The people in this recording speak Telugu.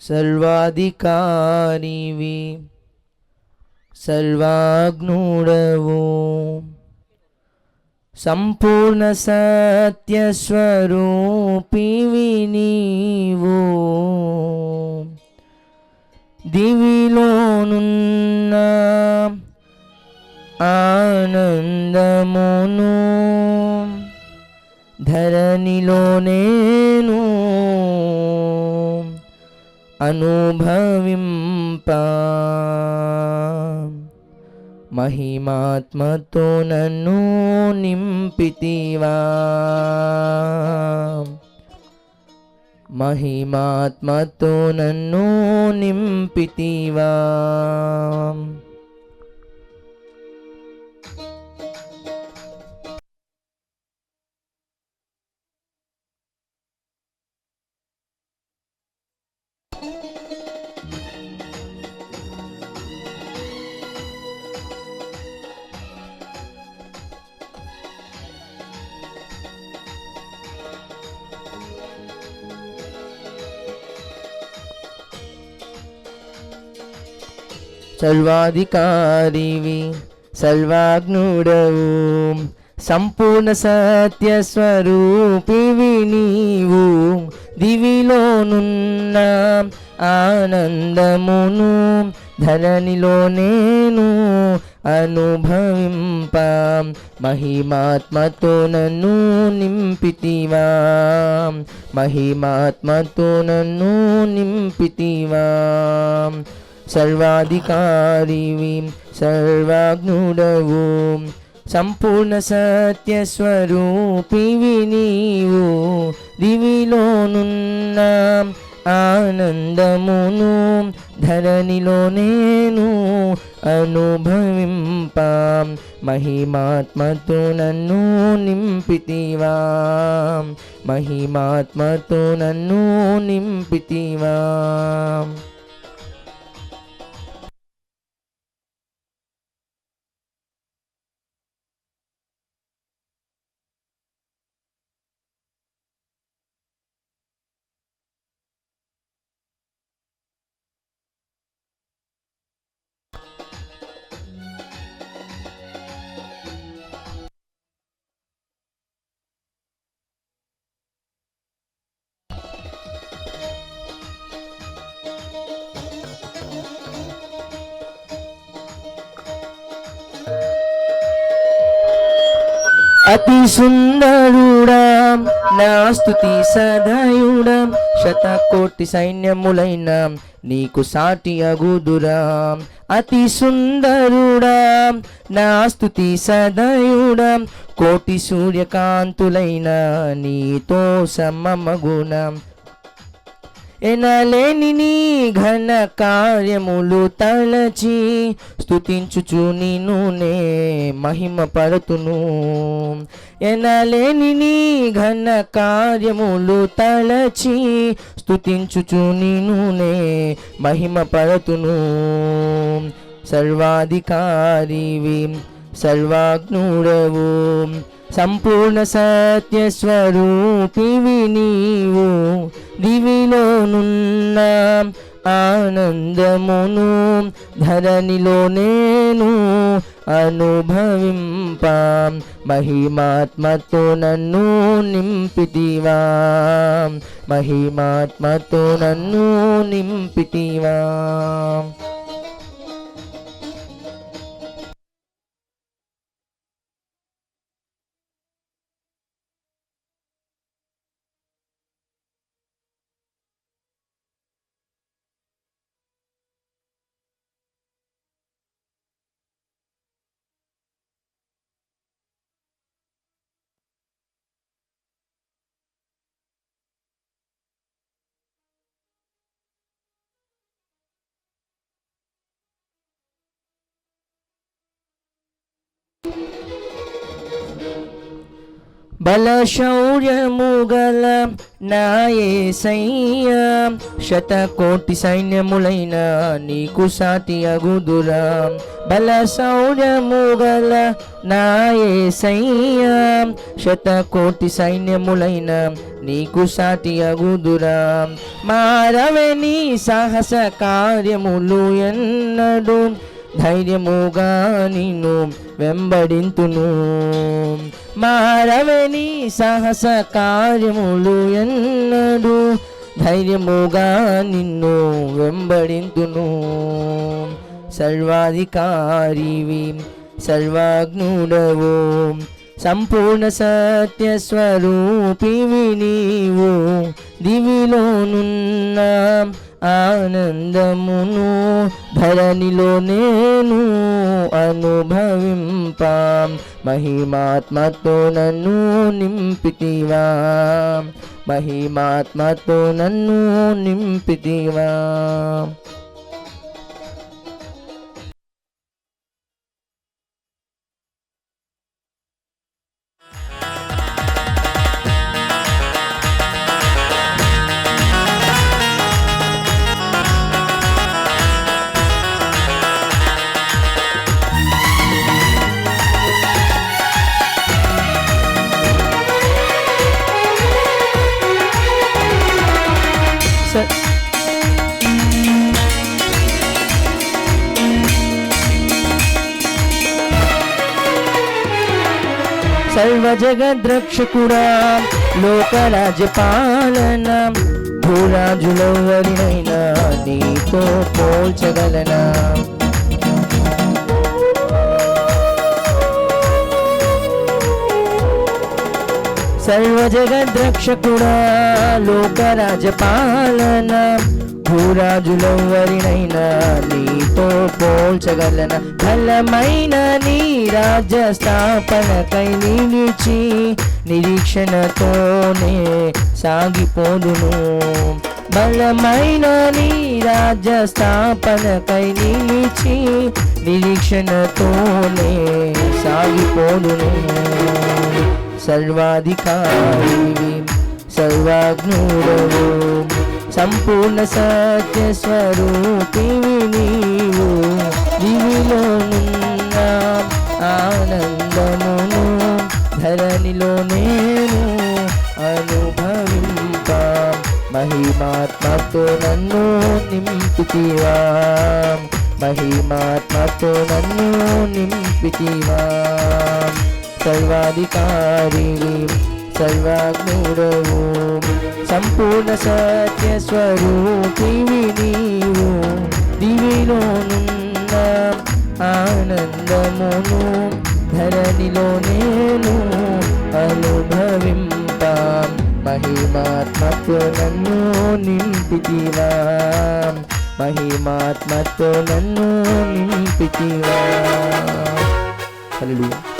సర్వాధికారివి సర్వాగ్నుడవు సంపూర్ణ సత్యస్వరూపివి నీవు దివిలోనున్న ఆనందమును ధరణిలో నేను అనుభవింప మహిమాత్మతో నన్ను నింపితివా మహిమాత్మతో నన్ను నింపితివా సర్వాధికారివి సర్వాగ్నుడవు సంపూర్ణ సత్య స్వరూపివి నీవు. దివిలోనున్న ఆనందమును ధరణిలో నేను అనుభవింప మహిమాత్మతో నన్ను నింపితివా. మహిమాత్మతో నన్ను నింపితివా. సర్వాధికారివి సర్వాగ్నుడవు సంపూర్ణ సత్య స్వరూపివి నీవు దివిలోనున్న ఆనందమును ధరణిలో నేను అనుభవింప మహిమాత్మతో నన్ను నింపితివా మహిమాత్మతో నన్ను నింపితివా అతి సుందరుడా నా స్తుతి సదయుడా శతకోటి సైన్యములైన నీకు సాటి అగుదురా. అతి సుందరుడా నా స్తుతి సదయుడా కోటి సూర్యకాంతులైన నీతో సమమగుణ. ఎనలేని నీ ఘన కార్యములు తలచి స్థుతించుచు నిన్ను నే మహిమ పడుతును ఎనలేని నీ ఘన కార్యములు తలచి స్థుతించుచు నిన్ను నే మహిమ పడుతును సర్వాధికారివి సర్వాగ్నుడవు. సంపూర్ణ సత్య స్వరూపివి నీవు దివిలోనున్న ఆనందమును ధరణిలో నేను అనుభవింప. మహిమాత్మతో నన్ను నింపితివా. మహిమాత్మతో నన్ను నింపితివా. బల బలశౌర్యము గల శత కోటి సైన్యములైన నీకు సాతి అగుదురా. బల బలశౌర్యము గల శత కోటి సైన్యములైన నీకు సాతి అగుదురా. మారవని సాహస కార్యములు ఎన్నడు. ధైర్యముగా నిన్ను వెంబడింతును మారవని సాహస కార్యములు ఎన్నడు ధైర్యముగా నిన్ను వెంబడింతును సర్వాధికారివి సర్వాగ్నుడవు సంపూర్ణ సత్య స్వరూపివి నీవు దివిలోనున్న ఆనందమును ధరణిలో నేను అనుభవింపాం మహిమాత్మతో నన్ను నింపితివా మహిమాత్మతో నన్ను నింపితివా సర్వజగద్రక్షకుడా లోకరాజ్యపాలన భూరాజులెవరినైనా నీతో పోల్చగలనా? సర్వజగద్రక్షకుడా లోకరాజపాలన భూరాజులెవ్వరినైనా నీతో పోల్చగలన బలమైన నీ రాజ్య స్థాపనకై నిలిచి నిరీక్షణతోనే సాగిపోదును. బలమైన నీ రాజ్య స్థాపనకై నిలిచి నిరీక్షణతోనే సాగిపోదును. సర్వాధికారి సర్వాగ్నుడవు సంపూర్ణ సత్య స్వరూపివి నీవు దివిలోనున్న ఆనందమును ధరణిలో నేను అనుభవింప. మహిమాత్మతో నన్ను నింపితివా. మహిమాత్మతో నన్ను నింపితివా. సర్వాధికారివి సర్వాగ్నుడవు సంపూర్ణ సత్య స్వరూపివి నీవు దివిలోనున్న ఆనందమును ధరణిలో నేను అనుభవింప. మహిమాత్మతో నన్ను నింపితివా. మహిమాత్మతో నన్ను నింపితివా. హల్లెలూయా.